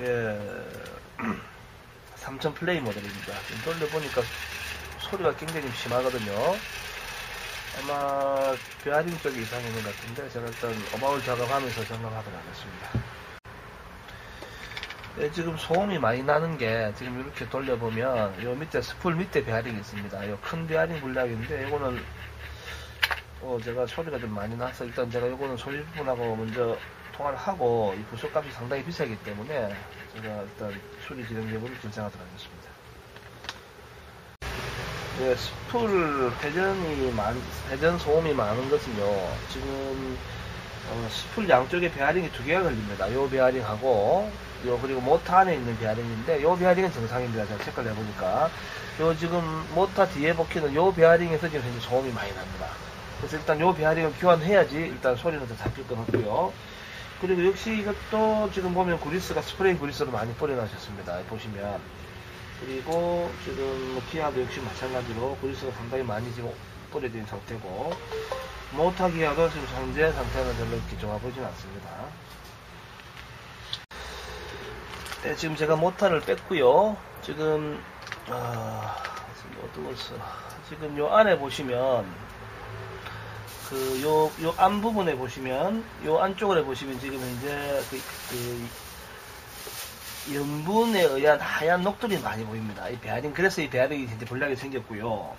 예, 3000 플레이 모델입니다. 돌려보니까 소리가 굉장히 좀 심하거든요. 아마 베어링 쪽이 이상한 것 같은데 제가 일단 어바울 작업하면서 점검하도록 하겠습니다. 예, 지금 소음이 많이 나는 게 지금 이렇게 돌려보면 요 밑에 스풀 밑에 베어링이 있습니다. 요 큰 베어링 군락인데 이거는 어, 제가 소리가 좀 많이 나서 일단 제가 이거는 소리 부분하고 먼저 통화를 하고 이 부속값이 상당히 비싸기 때문에 제가 일단 수리 여부를 결정하도록 하겠습니다. 네, 스풀 회전이 많, 회전 소음이 많은 것은요, 지금, 어, 스풀 양쪽에 베어링이 두 개가 걸립니다. 요 베어링하고, 요, 그리고 모터 안에 있는 베어링인데, 요 베어링은 정상입니다. 제가 체크를 해보니까. 요 지금 모터 뒤에 박히는 요 베어링에서 지금 현재 소음이 많이 납니다. 그래서 일단 요 베어링을 교환해야지 일단 소리는 더 잡힐 것 같고요. 그리고 역시 이것도 지금 보면 그리스가 스프레이 그리스로 많이 뿌려놨었습니다. 보시면. 그리고 지금 기아도 역시 마찬가지로 그리스가 상당히 많이 지금 뿌려진 상태고 모터 기아도 지금 현재 상태는 별로 이렇게 좋아 보이진 않습니다. 네, 지금 제가 모터를 뺐고요. 지금 아, 지금 어두웠어. 지금 요 안에 보시면 그 요 요 안 부분에 보시면 요 안쪽으로 보시면 지금 이제 그, 그 염분에 의한 하얀 녹들이 많이 보입니다. 이 베어링 그래서 이 베어링이 이제 불나게 생겼고요.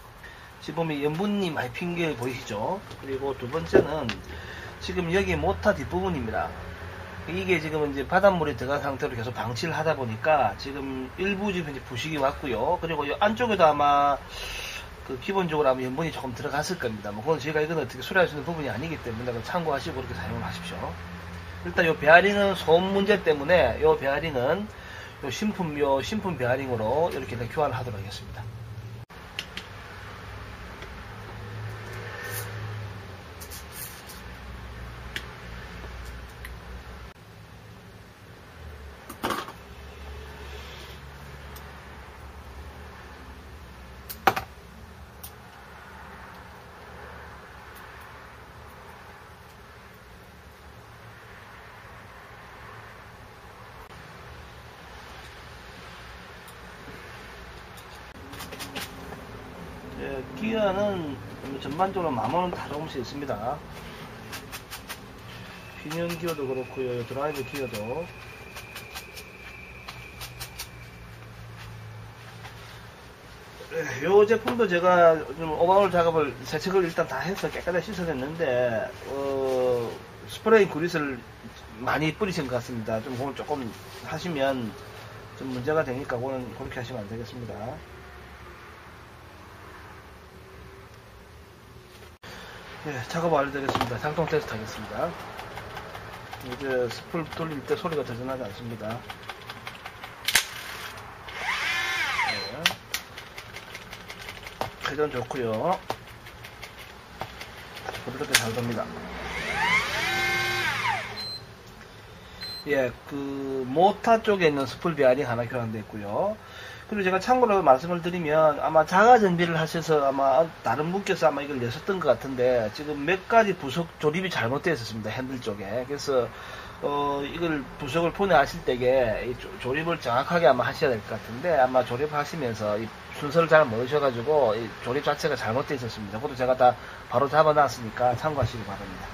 지금 보면 염분이 많이 핀 게 보이시죠? 그리고 두 번째는 지금 여기 모터 뒷부분입니다. 이게 지금 이제 바닷물이 들어간 상태로 계속 방치를 하다 보니까 지금 일부 지금 이제 부식이 왔고요. 그리고 이 안쪽에도 아마 그 기본적으로 아마 염분이 조금 들어갔을 겁니다. 뭐 그건 제가 이건 어떻게 수리할 수 있는 부분이 아니기 때문에 참고하시고 그렇게 사용을 하십시오. 일단 요 베어링은 소음 문제 때문에 요 베어링은 요 신품 요 신품 베어링으로 이렇게 교환을 하도록 하겠습니다. 예, 기어는 전반적으로 마모는 다 조금씩 있습니다. 피년 기어도 그렇고요, 드라이브 기어도. 예, 요 제품도 제가 좀 오버홀 작업을 세척을 일단 다 해서 깨끗하게 씻어냈는데 어, 스프레이 그리스를 많이 뿌리신 것 같습니다. 좀 조금 하시면 좀 문제가 되니까 그거는 그렇게 하시면 안 되겠습니다. 네, 작업 완료되겠습니다. 장통 테스트 하겠습니다. 이제 스풀 돌릴 때 소리가 대전하지 않습니다. 네. 회전 좋고요. 부드럽게 잘 돕니다. 예, 그 모터 쪽에 있는 스풀 베어링 하나 교환되어 있고요. 그리고 제가 참고로 말씀을 드리면 아마 자가 정비를 하셔서 아마 다른 분께서 아마 이걸 내셨던 것 같은데 지금 몇 가지 부속 조립이 잘못되어 있었습니다. 핸들 쪽에. 그래서 어 이걸 부속을 보내하실 때에 조립을 정확하게 아마 하셔야 될 것 같은데 아마 조립하시면서 이 순서를 잘 모르셔가지고 이 조립 자체가 잘못되어 있었습니다. 그것도 제가 다 바로 잡아놨으니까 참고하시기 바랍니다.